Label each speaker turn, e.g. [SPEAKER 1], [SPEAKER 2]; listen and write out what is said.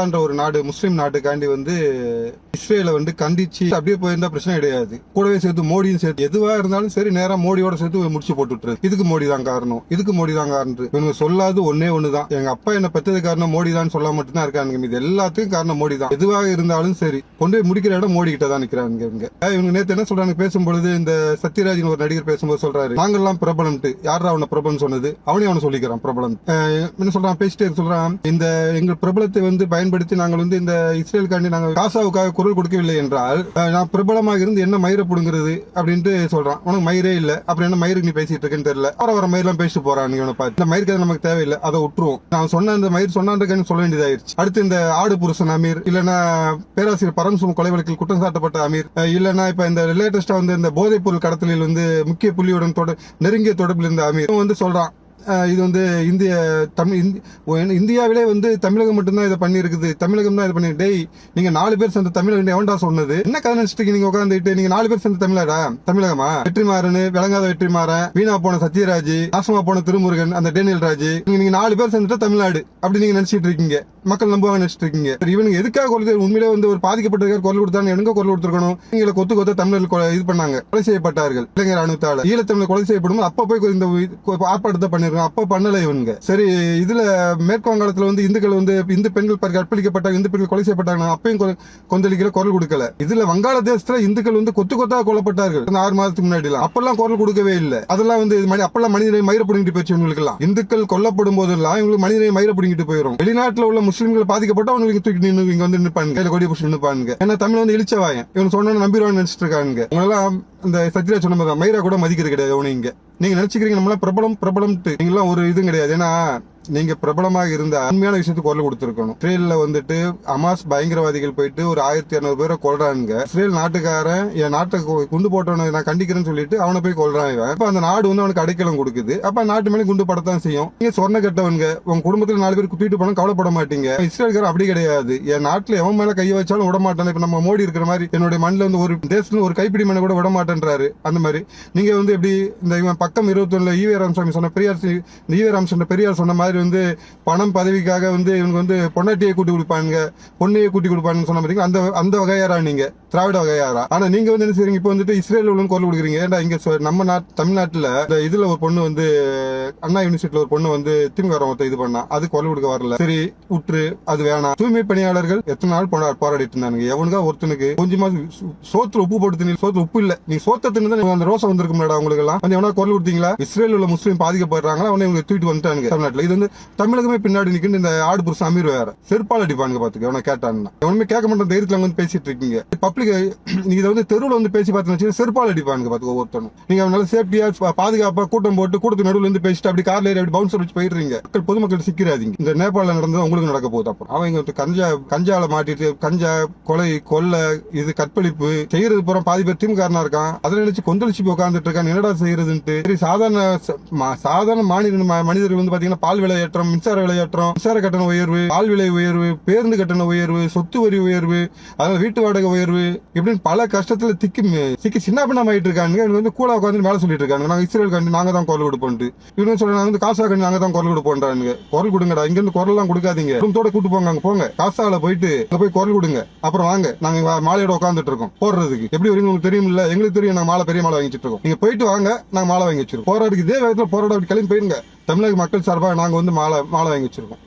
[SPEAKER 1] என்ற ஒரு நாடு முஸ்லீம் நாட்டுக்காண்டி வந்து இஸ்ரேலை வந்து கண்டிச்சு அப்படியே போயிருந்தா பிரச்சனை கிடையாது. கூடவே சேர்த்து மோடியும் சேர்த்து எதுவா இருந்தாலும் சரி நேரா மோடியோட சேர்த்து முடிச்சு போட்டு விட்டுறது இதுக்கு மோடி தான் காரணம். இதுக்கு மோடி தான் காரணம். இவங்க சொல்லாது ஒன்னே ஒண்ணுதான். எங்க அப்பா என்ன பெற்றது காரணம் மோடி தான் சொல்ல மட்டும்தான் இருக்காங்க இது எல்லாத்துக்கும் காரணம் மோடி தான். எதுவாக இருந்தாலும் சரி கொண்டு போய் முடிக்கிற இடம் மோடி கிட்ட தான் நிக்கிறாங்க இவங்க. இவங்க நேத்து என்ன சொல்றாங்க? பேசும்பொழுது இந்த சத்யராஜன் ஒரு நடிகர் பேசும்போது சொல்றாரு நாங்கெல்லாம் பிரபலம்ட்டு யாரா அவனை பிரபலம் சொன்னது? அவனே அவனை சொல்லிக்கிறான் பிரபலம். என்ன சொல்றான்? பேசிட்டே சொல்றான் இந்த எங்கள் பிரபலத்தை வந்து பய பயன்படுத்தி நாங்கள் வந்து இந்த இஸ்ரேலுக்காண்டி நாங்கள் காசாவுக்காக குரல் கொடுக்கவில்லை என்றால் நான் பிரபலமாக இருந்து என்ன மயிரை பிடுங்குறது அப்படின்ட்டு சொல்றான். உனக்கு மயிரே இல்ல. அப்புறம் என்ன மயிருக்கு நீ பேசிட்டு இருக்கேன்னு தெரியல. வர வர மயிரெல்லாம் பேசிட்டு போறான் இவனை பார்த்து. இந்த மயிருக்கு நமக்கு தேவையில்லை. அதை விட்டுருவோம். நான் சொன்ன அந்த மயிர் சொன்னான்றக்கன்னு சொல்ல வேண்டியதாயிருச்சு. அடுத்து இந்த ஆடு புருஷன் அமீர் இல்லனா பேராசிரியர் பரம்சும் கொலை வழக்கில் குற்றம் சாட்டப்பட்ட அமீர் இல்லைன்னா இல்லனா இப்ப இந்த லேட்டஸ்டா வந்து இந்த போதைப் பொருள் கடத்தலில் வந்து முக்கிய புள்ளியுடன் தொடர் நெருங்கிய தொடர்பில் இருந்த அமீர். வந்து சொல்றான் இது வந்து இந்திய தமிழ் இந்தியாவிலே வந்து தமிழகம் மட்டும்தான் இதை பண்ணியிருக்குது. தமிழகம் தான் இது பண்ணி டேய் நீங்க நாலு பேர் சேர்ந்த தமிழகம் எவன்டா சொன்னது? என்ன கதை நினைச்சிட்டு நீங்க உட்காந்துட்டு நீங்க நாலு பேர் சேர்ந்த தமிழடா தமிழகமா? வெற்றிமாறன் விளங்காத வெற்றிமாறன் வீணா போன சத்யராஜ் நாசமா போன திருமுருகன் அந்த டேனியல் ராஜ் நீங்க நாலு பேர் சேர்ந்துட்டு தமிழ்நாடு அப்படி நீங்க நினைச்சிட்டு இருக்கீங்க. மக்கள் நம்புவாங்க நினைச்சிட்டு இருக்கீங்க. சரி, எதுக்காக குரல் உண்மையிலே வந்து ஒரு பாதிக்கப்பட்டதுக்காக குரல் கொடுத்தாங்க எனக்கு குரல் கொடுத்துருக்கணும்? இவங்களை கொத்து கொத்த தமிழர்கள் இது பண்ணாங்க. கொலை செய்யப்பட்டார்கள். இளைஞர் அணுத்தால ஈழத்தமிழ் கொலை செய்யப்படும் அப்ப போய் இந்த ஆர்ப்பாட்டத்தை பண்ணிருக்கோம். அப்ப பண்ணல இவனுங்க சரி இதுல மேற்கு வங்காளத்துல வந்து இந்துக்கள் வந்து இந்து பெண்கள் கற்பழிக்கப்பட்டாங்க இந்து பெண்கள் கொலை செய்யப்பட்டாங்க அப்பயும் கொ- கொந்தளிக்கல குரல் கொடுக்கல. இதுல வங்காளதேசத்துல இந்துக்கள் வந்து கொத்து கொத்தா கொல்லப்பட்டார்கள். இந்த ஆறு மாதத்துக்கு முன்னாடி எல்லாம் அப்பெல்லாம் குரல் கொடுக்கவே இல்லை. அதெல்லாம் வந்து இது மணி- அப்பெல்லாம் மனிதனை மயிர பிடிங்கிட்டு போயிடுச்சு இவங்களுக்கு எல்லாம் இந்துக்கள் கொல்லப்படும் போதெல்லாம் இவங்களுக்கு மனிதனை மயிர பிடிங்கிட்டு போயிடும் வெளிநாட்டுல உள்ள முஸ்லீம்கள் பாதிக்கப்பட்டு அவங்களுக்கு தூக்கி நின்று இங்க வந்து நிற்பாங்க கையில கொடி பிடிச்சி நிற்பாங்க ஏன்னா தமிழ் வந்து இழிச்சவாயன். இவன் சொன்ன நம்பிடுவான்னு நினைச்சிட்டு இருக்காங்க உங்களெல்லாம் இந்த சத்யராஜ் சொன்ன மாதிரி தான், கூட மதிக்கிறது கிடையாது அவனு இங்க. நீங்க நினைச்சுக்கிறீங்க நம்மளாம் பிரபலம் பிரபலம்ட்டு நீங்களாம் ஒரு இதுவும் கிடையாது. ஏன்னா நீங்க பிரபலமாக இருந்த அண்மையான விஷயத்துக்கு குரல் கொடுத்துருக்கணும். இஸ்ரேல்ல வந்துட்டு அமாஸ் பயங்கரவாதிகள் போயிட்டு ஒரு ஆயிரத்தி இரநூறு பேரை கொல்றானுங்க. இஸ்ரேல் நாட்டுக்காரன் என் நாட்டை குண்டு போட்டவனை நான் கண்டிக்கிறேன்னு சொல்லிட்டு அவனை போய் கொள்றான் இவன். அப்ப அந்த நாடு வந்து அவனுக்கு அடைக்கலம் கொடுக்குது. அப்ப நாட்டு மேலே குண்டு படத்தான் செய்யும். நீங்க சொன்ன கெட்டவனுங்க உங்க குடும்பத்துல நாலு பேர் குத்திட்டு போனா கவலைப்பட மாட்டீங்க. இஸ்ரேல்காரன் அப்படி கிடையாது. என் நாட்டுல எவன் மேல கை வச்சாலும் விட மாட்டான். இப்ப நம்ம மோடி இருக்கிற மாதிரி என்னுடைய மண்ணில் வந்து ஒரு தேசத்துல ஒரு கைப்பிடி மண்ணை கூட விட மாட்டேன்றாரு. அந்த மாதிரி. நீங்க வந்து எப்படி இந்த இவன் பக்கம் இருபத்தொன்னுல ஈவே ராமசாமி சொன்ன பெரியார் இந்த ஈவே ராமசாமி பெரியார் சொன்ன மாதிரி வந்து பணம் பதவிக்காக வந்து இவங்க வந்து பொண்டாட்டியை கூட்டி கொடுப்பானுங்க பொண்ணையை கூட்டி கொடுப்பானுங்க சொன்ன மாதிரி அந்த அந்த வகையாரா நீங்க? திராவிட வகையாரா? ஆனா நீங்க வந்து என்ன செய்றீங்க? இப்போ வந்துட்டு இஸ்ரேல் உள்ள குரல் கொடுக்குறீங்க. ஏன்டா இங்க நம்ம நாட்டு தமிழ்நாட்டுல இந்த இதுல ஒரு பொண்ணு வந்து அண்ணா யூனிவர்சிட்டியில ஒரு பொண்ணு வந்து திமுக ஒருத்தன் இது பண்ணா அது குரல் கொடுக்க வரல. சரி உற்று அது வேணாம் தூய்மை பணியாளர்கள் எத்தனை நாள் போராடிட்டு இருந்தானுங்க? எவனுக்கா ஒருத்தனுக்கு கொஞ்சமா சு- சோத்துல உப்பு போட்டு தின்னு சோத்துல உப்பு இல்ல. நீ சோத்த தின்னு தான் அந்த ரோசம் வந்திருக்கும் உங்களுக்கு எல்லாம் வந்து எவனா குரல் கொடுத்தீங்களா? இஸ்ரேல் உள்ள முஸ்லீம் பாதிக்கப்படுறாங்களா? அவனை இவங்க தூக்கிட்டு வந்துட்டானுங்க தமிழ்நாட்டுல. இது வந்து தமிழகமே பின்னாடி நிற்கின்னு இந்த ஆடு புருஷன் அமீர் வேற. செருப்பால் அடிப்பானுங்க பாத்துக்க. எவனை கேட்டான்னா. எவனுமே கேட்க மாட்டேன் தைரியத்தில் வந்து பேசிட்டு இருக்கீங்க. பப்ளிக் நீங்க இதை வந்து தெருவில் வந்து பேசி பார்த்தீங்கன்னா செருப்பால் அடிப்பானுங்க பாத்துக்க ஒவ்வொருத்தனும். நீங்க அவனால சேஃப்டியா பாதுகாப்பா கூட்டம் போட்டு கூட்டத்து நடுவில் இருந்து பேசிட்டு அப்படி கார்ல ஏறி அப்படி பவுன்சர் வச்சு போயிடுறீங்க. மக்கள் பொதுமக்கள் சிக்கிறாதீங்க. இந்த நேபாளில் நடந்தது உங்களுக்கு நடக்க போகுது அப்புறம். அவங்க வந்து கஞ்சா கஞ்சால மாட்டிட்டு கஞ்சா கொலை கொள்ளை இது கற்பழிப்பு செய்யறது போற பாதி பேர் திமுகாரனா இருக்கான். அதை நினைச்சு கொந்தளிச்சு உட்காந்துட்டு இருக்கான். என்னடா செய்யறதுன்ட்டு. சரி சாதாரண சாதாரண மாநில மனிதர்கள் வந்து பாத்தீங்கன்னா பால் விலையேற்றம் மின்சார விலையேற்றம் மின்சார கட்டண உயர்வு பால் விலை உயர்வு பேருந்து கட்டண உயர்வு சொத்து வரி உயர்வு அதாவது வீட்டு வாடகை உயர்வு இப்படின்னு பல கஷ்டத்துல திக்கி சிக்கி சின்ன பின்னம் இருக்காங்க இவங்க வந்து கூட உட்காந்து வேலை சொல்லிட்டு இருக்காங்க நாங்க இஸ்ரேல் கண்டி நாங்க தான் குரல் கொடுப்போம்ட்டு இவங்க சொல்றாங்க வந்து காசா கண்டு நாங்க தான் குரல் கொடுப்போம்ன்றாங்க குரல் கொடுங்கடா. இங்க இருந்து குரல் எல்லாம் கொடுக்காதீங்க. குடும்பத்தோட கூட்டு போங்க அங்க போங்க. காசால போயிட்டு அங்க போய் குரல் கொடுங்க. அப்புறம் வாங்க. நாங்க மாலையோட உட்காந்துட்டு இருக்கோம். போடுறதுக்கு. எப்படி வரீங்க உங்களுக்கு தெரியும் இல்ல எங்களுக்கு தெரியும். நாங்க மாலை பெரிய மாலை வாங்கிட்டு இருக்கோம். நீங்க போயிட்டு வாங்க. நாங்க மாலை வாங்கி வச்சிருக்கோம் போராடுக்கு இதே வேகத்துல போராட அப்படி கிளம்பி போயிருங்க. தமிழக மக்கள் சார்பாக நாங்கள் வந்து மாலை மாலை வாங்கி வச்சிருக்கோம்.